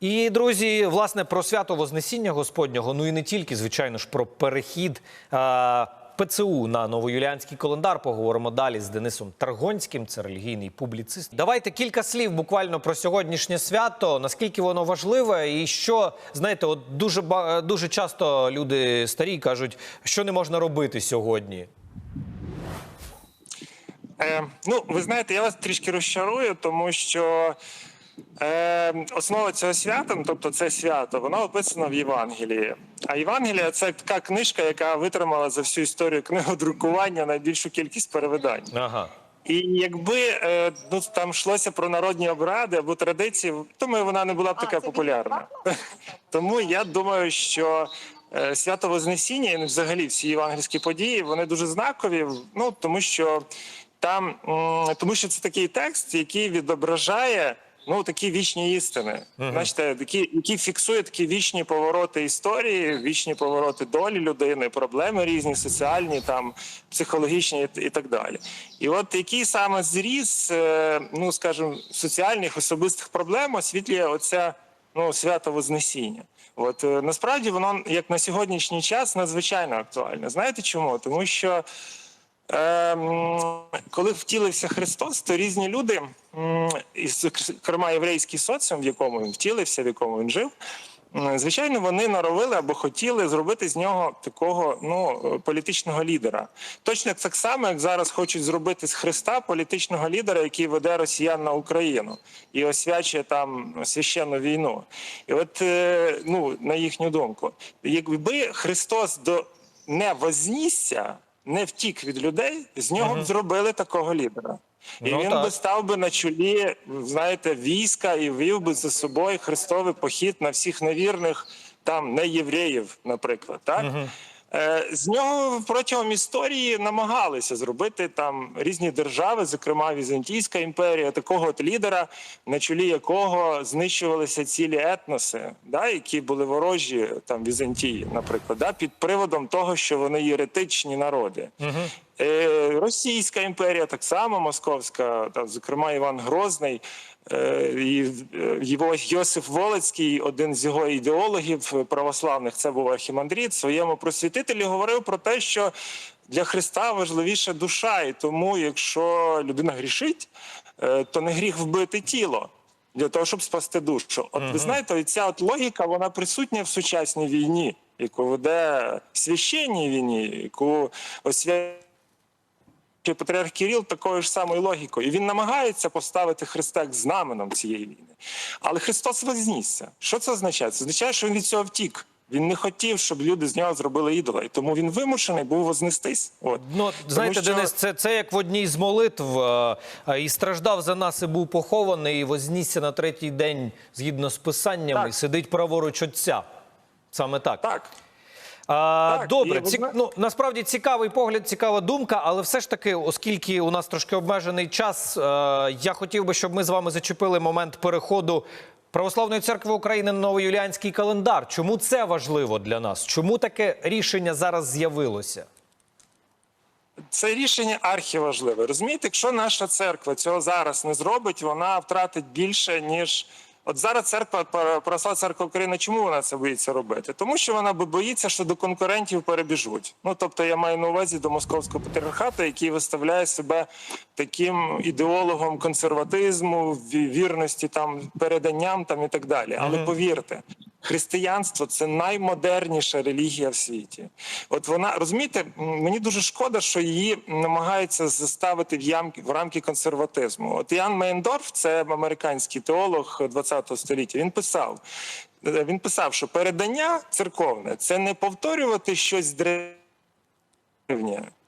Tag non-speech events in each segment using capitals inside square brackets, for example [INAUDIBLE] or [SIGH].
І друзі, власне, про свято Вознесіння Господнього, ну і не тільки, звичайно ж, про перехід е, ПЦУ на новоюліанський календар. Поговоримо далі з Денисом Таргонським, це релігійний публіцист. Давайте кілька слів буквально про сьогоднішнє свято. Наскільки воно важливе, і що знаєте, от дуже дуже часто люди старі кажуть, що не можна робити сьогодні. Е, ну, ви знаєте, я вас трішки розчарую, тому що е, основа цього свята, ну, тобто це свято, воно описано в Євангелії. А Євангелія це така книжка, яка витримала за всю історію книгодрукування найбільшу кількість перевидань. Ага. І якби е, ну, там йшлося про народні обради або традиції, думаю, вона не була б така популярна. [LAUGHS] Тому я думаю, що е, свято Вознесіння і взагалі всі євангельські події вони дуже знакові. Ну тому що там, тому що це такий текст, який відображає. Ну, такі вічні істини, Бачите, такі, які фіксують такі вічні повороти історії, вічні повороти долі людини, проблеми різні, соціальні, там психологічні і, так далі. І от який саме зріз, е, ну скажімо, соціальних особистих проблем освітлює оця ну свято Вознесіння. От е, насправді воно як на сьогоднішній час надзвичайно актуальне. Знаєте чому? Тому що коли втілився Христос, то різні люди, і, зокрема єврейський соціум, в якому він втілився, в якому він жив, звичайно, вони наровили або хотіли зробити з нього такого ну, політичного лідера. Точно так само, як зараз хочуть зробити з Христа політичного лідера, який веде росіян на Україну і освячує там священну війну. І от, е, ну, на їхню думку, якби Христос до не вознісся, не втік від людей, з нього б зробили такого лідера. І Ну, він так. би став би на чолі, знаєте, війська і вів би за собою хрестовий похід на всіх невірних, там не євреїв, наприклад. Так? Е, З нього протягом історії намагалися зробити там різні держави, зокрема Візантійська імперія, такого от лідера, на чолі якого знищувалися цілі етноси, да, які були ворожі там Візантії, наприклад, да, під приводом того, що вони єретичні народи. Е, Російська імперія, так само московська, там, зокрема Іван Грозний. е, І е, його Йосиф Волоцький, один з його ідеологів православних, це був архімандрит, своєму просвітителі говорив про те, що для Христа важливіша душа, і тому, якщо людина грішить, е, то не гріх вбити тіло для того, щоб спасти душу. От ви знаєте, ця от логіка вона присутня в сучасній війні, яку веде священній війні, яку освя... Чи патріарх Кирил такою ж самою логікою. І він намагається поставити Христа як знаменом цієї війни. Але Христос вознісся. Що це означає? Це означає, що він від цього втік. Він не хотів, щоб люди з нього зробили ідола. І тому він вимушений був вознестись. От. Ну, знаєте, що- Денис, це, це як в одній з молитв. е, е, І страждав за нас, і був похований, і вознісся на третій день згідно з писаннями, Так. сидить праворуч отця. Саме так. Так. А, Так, добре, ці, ну, насправді цікавий погляд, цікава думка, але все ж таки, оскільки у нас трошки обмежений час, е, я хотів би, щоб ми з вами зачепили момент переходу Православної церкви України на новоюліанський календар. Чому це важливо для нас? Чому таке рішення зараз з'явилося? Це рішення архіважливе. Розумієте, якщо наша церква цього зараз не зробить, вона втратить більше, ніж. От зараз церква Православна церква України, чому вона це боїться робити? Тому що вона боїться, що до конкурентів перебіжуть. Ну тобто я маю на увазі до московського патріархату, який виставляє себе таким ідеологом консерватизму, ві- вірності там переданням там і так далі. Але повірте, християнство це наймодерніша релігія в світі. От вона розумієте, мені дуже шкода, що її намагаються заставити в ямки в рамки консерватизму. От Ян Мейндорф, це американський теолог ХХ століття. Він писав. е, Він писав, що передання церковне це не повторювати щось древнє,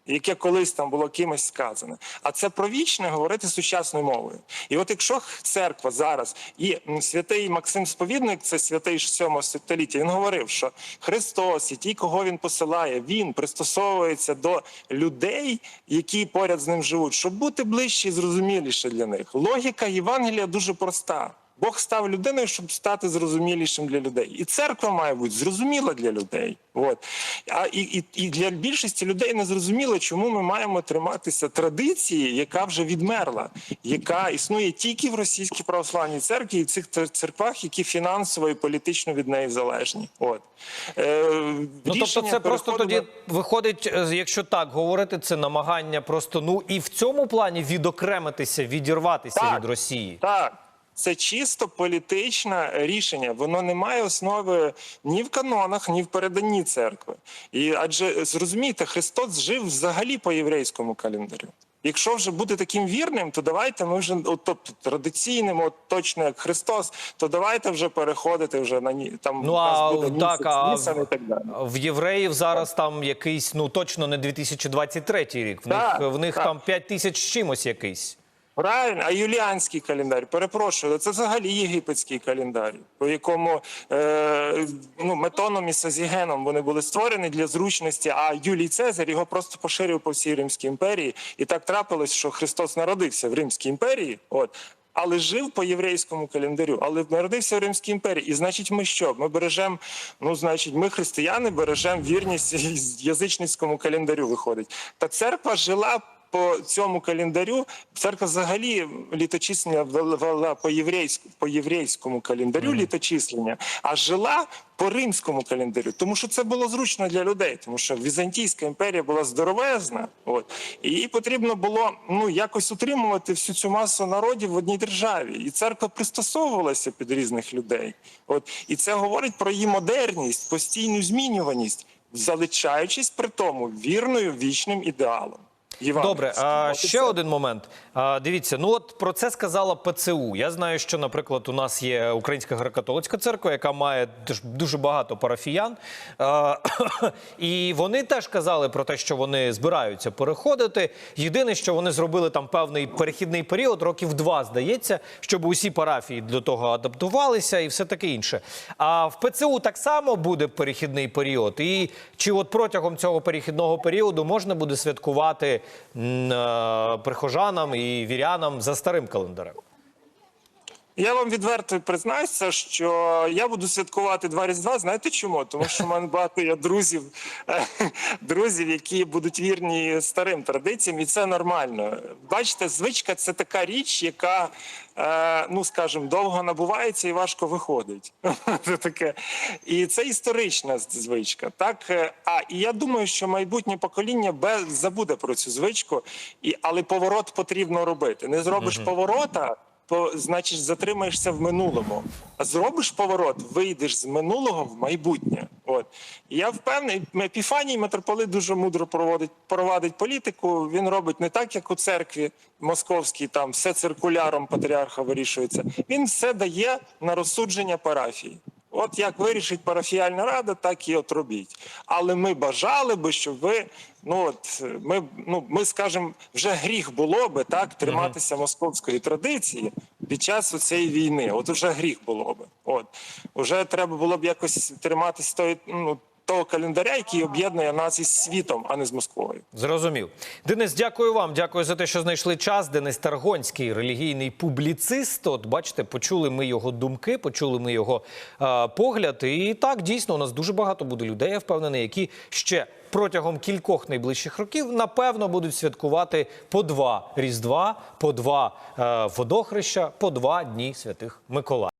яке колись там було кимось сказане, а це про вічне говорити сучасною мовою. І от якщо церква зараз і святий Максим Сповідник, це святий ж 7 століття, він говорив, що Христос і ті, кого він посилає, він пристосовується до людей, які поряд з ним живуть, щоб бути ближче і зрозуміліше для них. Логіка Євангелія дуже проста. Бог став людиною, щоб стати зрозумілішим для людей. І церква має бути зрозуміла для людей. От. А і, і, і для більшості людей не зрозуміло, чому ми маємо триматися традиції, яка вже відмерла, яка існує тільки в російській православній церкві і в цих церквах, які фінансово і політично від неї залежні. От. Е, Ну тобто, це просто тоді виходить, е, якщо так говорити, це намагання просто ну і в цьому плані відокремитися, відірватися Так. від Росії. Так. Це чисто політичне рішення. Воно не має основи ні в канонах, ні в переданні церкви. І адже зрозумійте, Христос жив взагалі по єврейському календарю. Якщо вже бути таким вірним, то давайте ми вже от, тобто традиційним, от точно як Христос, то давайте вже переходити вже на ні там Ну а буде так, місяць, а Нісан і так далі. в євреїв зараз там якийсь, ну точно не 2023 рік. В Так, них в них так. там 5 тисяч чимось якийсь. Правильно, а юліанський календар, перепрошую, це взагалі єгипетський календар, по якому е, ну, метоном і сазігеном вони були створені для зручності, а Юлій Цезар його просто поширив по всій Римській імперії. І так трапилось, що Христос народився в Римській імперії. От. Але жив по єврейському календарю, але народився в Римській імперії. І значить, ми що? Ми бережемо, ну значить, ми християни бережемо вірність [LAUGHS] язичницькому календарю. Виходить, та церква жила по цьому календарю. Церква взагалі літочислення вела по єврейську по єврейському календарю літочислення, а жила по римському календарю, тому що це було зручно для людей, тому що Візантійська імперія була здоровезна, от. І їй потрібно було ну якось утримувати всю цю масу народів в одній державі, і церква пристосовувалася під різних людей. От. І це говорить про її модерність, постійну змінюваність, залишаючись при тому вірною вічним ідеалом. Добре, а ще один момент. А, дивіться, ну от про це сказала ПЦУ. Я знаю, що, наприклад, у нас є Українська греко-католицька церква, яка має дуже багато парафіян. А, [CLEARS THROAT] і вони теж казали про те, що вони збираються переходити. Єдине, що вони зробили там певний перехідний період, років два, здається, щоб усі парафії до того адаптувалися і все таке інше. А в ПЦУ так само буде перехідний період. І чи от протягом цього перехідного періоду можна буде святкувати прихожанам і вірянам за старим календарем? Я вам відверто признаюся, що я буду святкувати два різдва. Знаєте чому? Тому що в мене багато є друзів, [LAUGHS] друзів, які будуть вірні старим традиціям, і це нормально. Бачите, звичка це така річ, яка, е, ну скажімо, довго набувається і важко виходить. [LAUGHS] Це таке. І це історична звичка. Так, Е, а і я думаю, що майбутнє покоління без забуде про цю звичку, і але поворот потрібно робити. Не зробиш поворота то значить затримаєшся в минулому. А зробиш поворот, вийдеш з минулого в майбутнє. От я впевнений, Епіфаній митрополит дуже мудро проводить провадить політику. Він робить не так, як у церкві московській, там все циркуляром патріарха вирішується. Він все дає на розсудження парафії. От як вирішить парафіяльна рада, так і от робіть. Але ми бажали би, щоб ви, ну от ми, ну ми скажемо, вже гріх було би так триматися московської традиції під час цієї війни. От вже гріх було би. От уже треба було б якось триматися тої, ну, того календаря, який об'єднує нас із світом, а не з Москвою. Зрозумів. Денис, дякую вам. Дякую за те, що знайшли час. Денис Таргонський, релігійний публіцист. От бачите, почули ми його думки, почули ми його е, погляд. І так дійсно у нас дуже багато буде людей. Я впевнений, які ще протягом кількох найближчих років напевно будуть святкувати по два різдва, по два е, водохреща, по два дні святих Миколая.